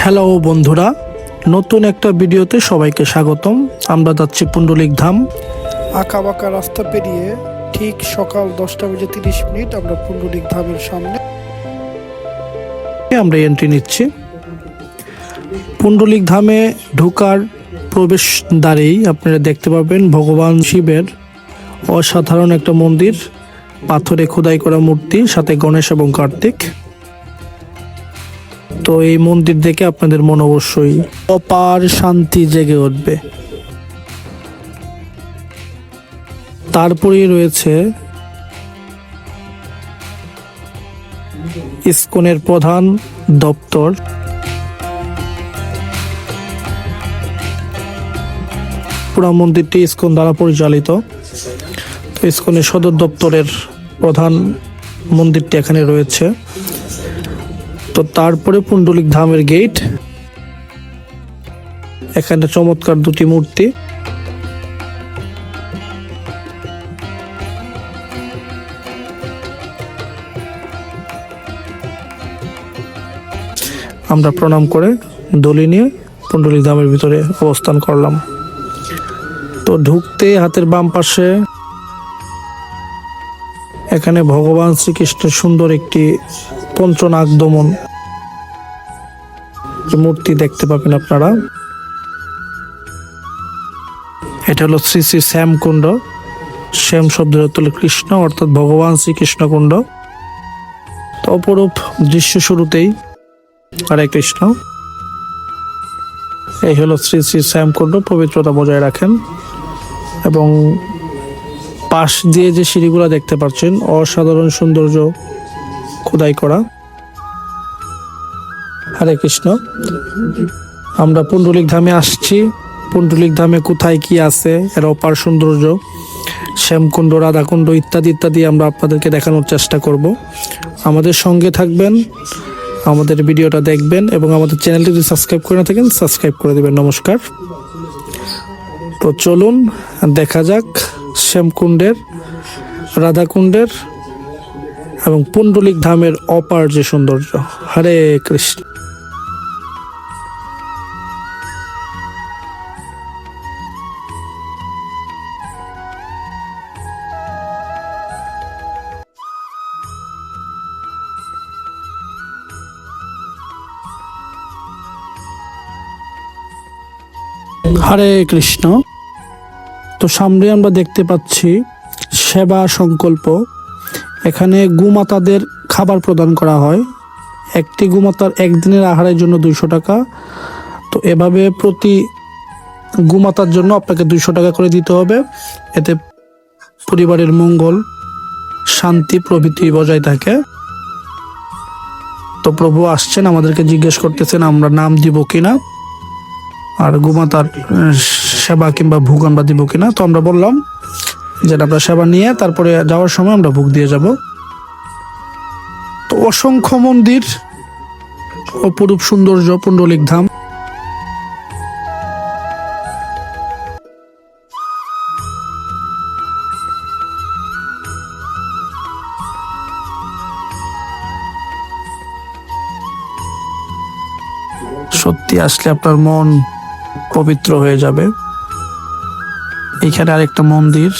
Hello বন্ধুরা। নতুন একটা ভিডিওতে সবাইকে স্বাগতম। আমরা যাচ্ছি পুণ্ডলিক ধাম। আঁকা বাঁকা রাস্তা পেরিয়ে ঠিক সকাল দশটা বেজে তিরিশ মিনিট আমরা পুণ্ডলিক ধামের সামনে। আমরা এন্ট্রি নিচ্ছি। পুণ্ডলিক ধামে ঢোকার প্রবেশ দ্বারেই আপনারা দেখতে পাবেন ভগবান শিবের অসাধারণ একটা মন্দির পাথরে খোদাই করা মূর্তি সাথে গণেশ এবং কার্তিক। তো এই মন্দির দেখে আপনাদের মন অবশ্যই অপার শান্তি জেগে উঠবে। তারপরেই রয়েছে ইসকনের প্রধান দপ্তর। পুরা মন্দিরটি ইসকন দ্বারা পরিচালিত। তো ইসকনের সদর দপ্তরের প্রধান মন্দিরটি এখানে রয়েছে। তো তারপরে পুণ্ডলিক ধামের গেট এখানে চমৎকার দুটি মূর্তি। আমরা প্রণাম করে দলি নিয়ে পুণ্ডলিক ধামের ভিতরে অবস্থান করলাম। তো ঢুকতে হাতের বাম পাশে এখানে ভগবান শ্রীকৃষ্ণের সুন্দর একটি পঞ্চনাগ দমন। মূর্তি দেখতে পাবেন আপনারা। এটা হলো শ্রী শ্রী শ্যাম কুণ্ড শ্যাম অর্থ হলো কৃষ্ণ, অর্থাৎ ভগবান শ্রীকৃষ্ণ কুণ্ড। তো অপরূপ দৃশ্য শুরুতেই হরে কৃষ্ণ। এই হলো শ্রী শ্রী শ্যামকুণ্ড, পবিত্রতা বজায় রাখেন। এবং পাশ দিয়ে যে সিঁড়িগুলো দেখতে পাচ্ছেন, অসাধারণ সৌন্দর্য খোদাই করা। হরে কৃষ্ণ। আমরা পুণ্ডলিক ধামে আসছি। পুণ্ডলিক ধামে কোথায় কি আছে, এর অপার সৌন্দর্য, শ্যামকুণ্ড, রাধাকুণ্ড ইত্যাদি ইত্যাদি আমরা আপনাদেরকে দেখানোর চেষ্টা করব। আমাদের সঙ্গে থাকবেন, আমাদের ভিডিওটা দেখবেন এবং আমাদের চ্যানেলটি যদি সাবস্ক্রাইব করে না থাকেন, সাবস্ক্রাইব করে দেবেন। নমস্কার। তো চলুন, দেখা যাক শ্যামকুণ্ডের, রাধাকুণ্ডের এবং পুণ্ডলিক ধামের অপার যে সৌন্দর্য। হরে কৃষ্ণ। হরে কৃষ্ণ। তো সামনে আমরা দেখতে পাচ্ছি সেবা সংকল্প। এখানে গুমাতাদের খাবার প্রদান করা হয়। একটি গুমাতার একদিনের আহারের জন্য দুইশো টাকা। তো এভাবে প্রতি গুমাতার জন্য আপনাকে দুইশো টাকা করে দিতে হবে। এতে পরিবারের মঙ্গল, শান্তি প্রভৃতি বজায় থাকে। তো প্রভু আসছেন, আমাদেরকে জিজ্ঞেস করতেছেন, আমরা নাম দিব কিনা? আর গুমাতার সেবা কিংবা ভোগ আমরা দিব কিনা? তো আমরা বললাম যে আমরা সেবা নিয়ে তারপরে যাওয়ার সময় আমরা ভোগ দিয়ে যাব। তো অসংখ্য মন্দির অপরূপ সৌন্দর্য, পুণ্ডলিক ধাম। সত্যি আসলে আপনার মন পবিত্র হয়ে যাবে। এইখানে আরেকটা মন্দির।